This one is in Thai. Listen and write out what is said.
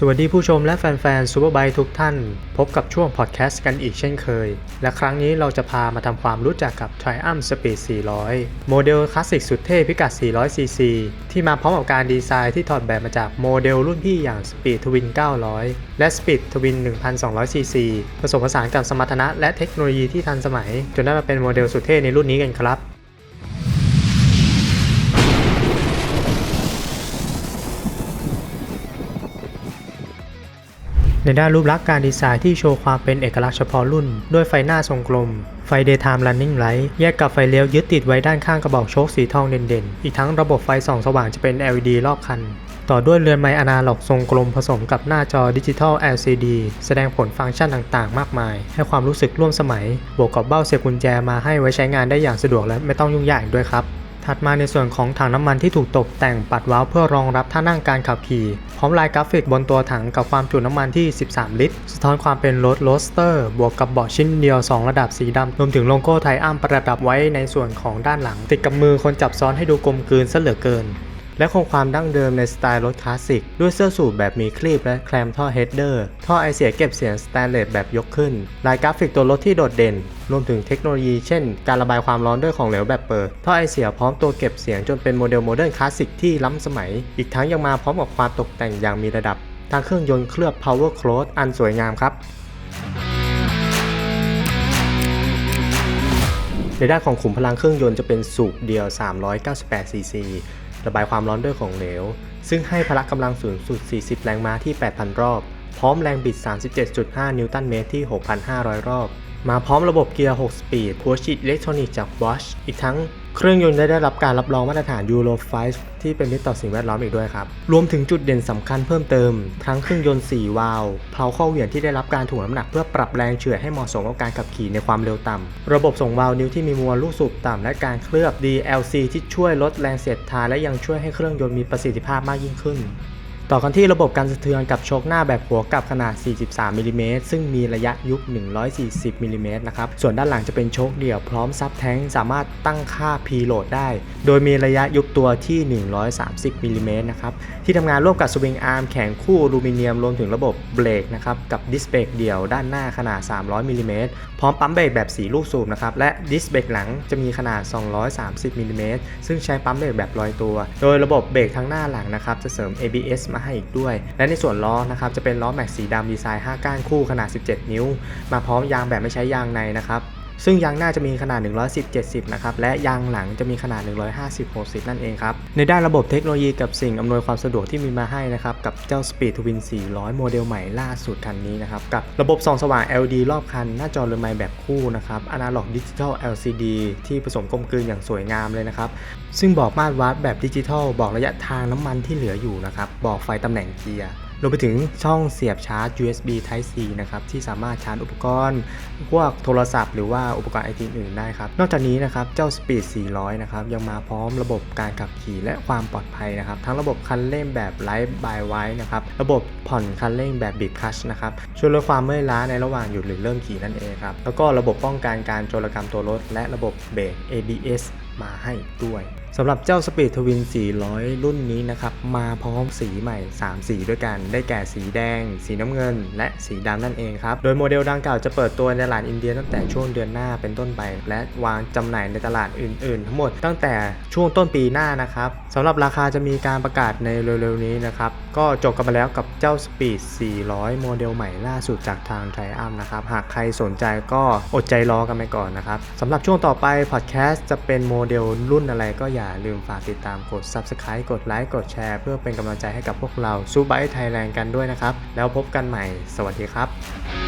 สวัสดีผู้ชมและแฟนๆ Superbike ทุกท่าน พบกับช่วงพอดแคสต์กันอีกเช่นเคย และครั้งนี้เราจะพามาทำความรู้จักกับ Triumph Speed 400 โมเดลคลาสสิกสุดเท่พิกัด 400cc ที่มาพร้อมกับการดีไซน์ที่ถอดแบบมาจากโมเดลรุ่นพี่อย่าง Speed Twin 900 และ Speed Twin 1200cc ผสมผสานกับสมรรถนะและเทคโนโลยีที่ทันสมัย จนได้มาเป็นโมเดลสุดเท่ในรุ่นนี้กันครับ ในด้านรูปลักษณ์การดีไซน์ที่โชว์ความเป็นเอกลักษณ์เฉพาะรุ่น ด้วยไฟหน้าทรงกลม ไฟ Daytime Running Light แยกกับไฟเลี้ยวยึดติดไว้ด้านข้างกระบอกโชคสีทองเด่นๆ อีกทั้งระบบไฟส่องสว่างจะเป็น LED รอบคัน ต่อด้วยเรือนไม้อนาล็อกทรงกลมผสมกับหน้าจอดิจิทัล LCD แสดงผลฟังก์ชันต่างๆ มากมาย ให้ความรู้สึกร่วมสมัย บวกกับเบ้าเสียบกุญแจมาให้ไว้ใช้งานได้อย่างสะดวกและไม่ต้องยุ่งยากอีกด้วยครับ ถัดมาในส่วนของถังน้ำมันที่ถูกตกแต่งปัดว้าวเพื่อรองรับท่านั่งการขับขี่ พร้อมลายกราฟิกบนตัวถังกับความจุน้ำมันที่ 13 ลิตร สะท้อนความเป็นรถโรสเตอร์ บวกกับเบาะชิ้นเดียว 2 ระดับสีดำรวมถึงโลโก้ไทอัมประดับไว้ในส่วนของด้านหลัง ติดกับมือคนจับซ้อนให้ดูกลมกลืนซะเหลือเกิน และคงความดั้งเดิมในสไตล์รถคลาสสิก ด้วยเสื้อสูทแบบมีคลีปและแคลมท่อเฮดเดอร์ท่อไอเสียเก็บเสียงสแตนเลสแบบยกขึ้น ลายกราฟิกตัวรถที่โดดเด่น รวมถึงเทคโนโลยีเช่น การระบายความร้อนด้วยของเหลวแบบเปิด ท่อไอเสียพร้อมตัวเก็บเสียงจนเป็นโมเดลโมเดิร์นคลาสสิกที่ล้ำสมัย อีกทั้งยังมาพร้อมกับความตกแต่งอย่างมีระดับทางเครื่องยนต์เคลือบ power cloth อันสวยงามครับในด้านของขุมพลังเครื่องยนต์จะเป็นสูบเดียว 398 ซีซี ระบายความร้อนด้วยของเหลว ซึ่งให้พละกำลังสูงสุด 40 แรงม้าที่ 8,000 รอบ พร้อมแรงบิด 37.5 นิวตันเมตรที่ 6,500 รอบ มาพร้อมระบบเกียร์ 6 สปีด หัวฉีดอิเล็กทรอนิกส์จาก Bosch อีกทั้ง เครื่องยนต์ได้ได้รับการรับรองมาตรฐาน Euro 5ที่เป็นมิตรต่อสิ่งแวดล้อมอีกด้วยครับ รวมถึงจุดเด่นสำคัญเพิ่มเติม ทั้งเครื่องยนต์ 4 วาล์วเพลาข้อเหวี่ยงที่ได้รับการถ่วงน้ำหนักเพื่อปรับแรงเฉื่อยให้เหมาะสมกับการขับขี่ในความเร็วต่ำระบบส่งวาล์วนิ้วที่มีมวลลูกสูบต่ำและการเคลือบ DLC ที่ช่วยลดแรงเสียดทานและยังช่วยให้เครื่องยนต์มีประสิทธิภาพมากยิ่งขึ้น ต่อกันที่ระบบการสะเทือนกับโชคหน้าแบบหัวกับขนาด 43มิลลิเมตรซึ่งมีระยะยุบ140มิลลิเมตรนะครับ ส่วนด้านหลังจะเป็นโชคเดี่ยวพร้อมซับแท้งสามารถตั้งค่า P load ได้ โดยมีระยะยุบตัวที่ 130มิลลิเมตรนะครับ ที่ทำงานร่วมกับสวิงอาร์มแข็งคู่อลูมิเนียมรวมถึงระบบเบรกนะครับ กับดิสเบรกเดี่ยวด้านหน้าขนาด 300มิลลิเมตรพร้อมปั๊มเบรกแบบ 4 ลูกสูบนะครับ และดิสเบรกหลังจะมีขนาด 230มิลลิเมตรซึ่งใช้ปั๊มเบรกแบบลอยตัว โดยระบบเบรกทั้งหน้าหลังนะครับจะเสริม ABS มาให้อีกด้วย และในส่วนล้อนะครับจะเป็นล้อแม็กสีดำดีไซน์ 5 ก้านคู่ขนาด 17 นิ้ว มาพร้อมยางแบบไม่ใช้ยางในนะครับ ซึ่งยางหน้าจะมีขนาด 110 70 นะครับ และยางหลังจะมีขนาด 150 60 นั่นเองครับ ในด้านระบบเทคโนโลยีกับสิ่งอำนวยความสะดวกที่มีมาให้นะครับ กับเจ้า Speed Twin 400 โมเดลใหม่ล่าสุดคันนี้นะครับ กับระบบส่องสว่าง LED รอบคัน หน้าจอเรือนไม้แบบคู่นะครับ Analog Digital LCD ที่ผสมกลมกลืนอย่างสวยงามเลยนะครับ ซึ่งบอกมาตรวัดแบบดิจิทัล บอกระยะทางน้ำมันที่เหลืออยู่นะครับ บอกไฟตำแหน่งเกียร์ รวมไปถึงช่องเสียบชาร์จ USB Type C นะครับที่สามารถชาร์จอุปกรณ์พวกโทรศัพท์หรือว่าอุปกรณ์ไอทีอื่นได้ครับ นอกจากนี้นะครับเจ้า Speed 400 นะครับยังมาพร้อมระบบการขับขี่และความปลอดภัยนะครับ ทั้งระบบคันเร่งแบบ Live by Wire นะครับระบบผ่อนคันเร่งแบบบีบคัชนะครับช่วยลดความเมื่อยล้าในระหว่างหยุดหรือเริ่มขี่นั่นเองครับแล้วก็ระบบป้องกันการโจรกรรมตัวรถ และระบบเบรก ABS มาให้ด้วย สำหรับเจ้า Speed Twin 400 รุ่นนี้นะครับ มาพร้อมสีใหม่ 3 สีด้วยกัน ได้แก่สีแดง สีน้ำเงิน และสีดำนั่นเองครับ โดยโมเดลดังกล่าวจะเปิดตัวในตลาดอินเดียตั้งแต่ช่วงเดือนหน้าเป็นต้นไป และวางจำหน่ายในตลาดอื่น ๆ ทั้งหมดตั้งแต่ช่วงต้นปีหน้านะครับสำหรับราคาจะมีการประกาศในเร็ว ๆ นี้นะครับ ก็จบกันไปแล้วกับเจ้า Speed 400 โมเดลใหม่ล่าสุดจากทาง Triumph นะครับ หากใครสนใจก็อดใจรอกันไปก่อนนะครับสำหรับช่วงต่อไปพอดแคสต์จะเป็นโมเดลรุ่นอะไรก็อย่าลืมฝากติดตามกด Subscribe กดไลค์กดแชร์ เพื่อเป็นกำลังใจให้กับพวกเราซูบายไทยแลนด์กันด้วยนะครับ แล้วพบกันใหม่ สวัสดีครับ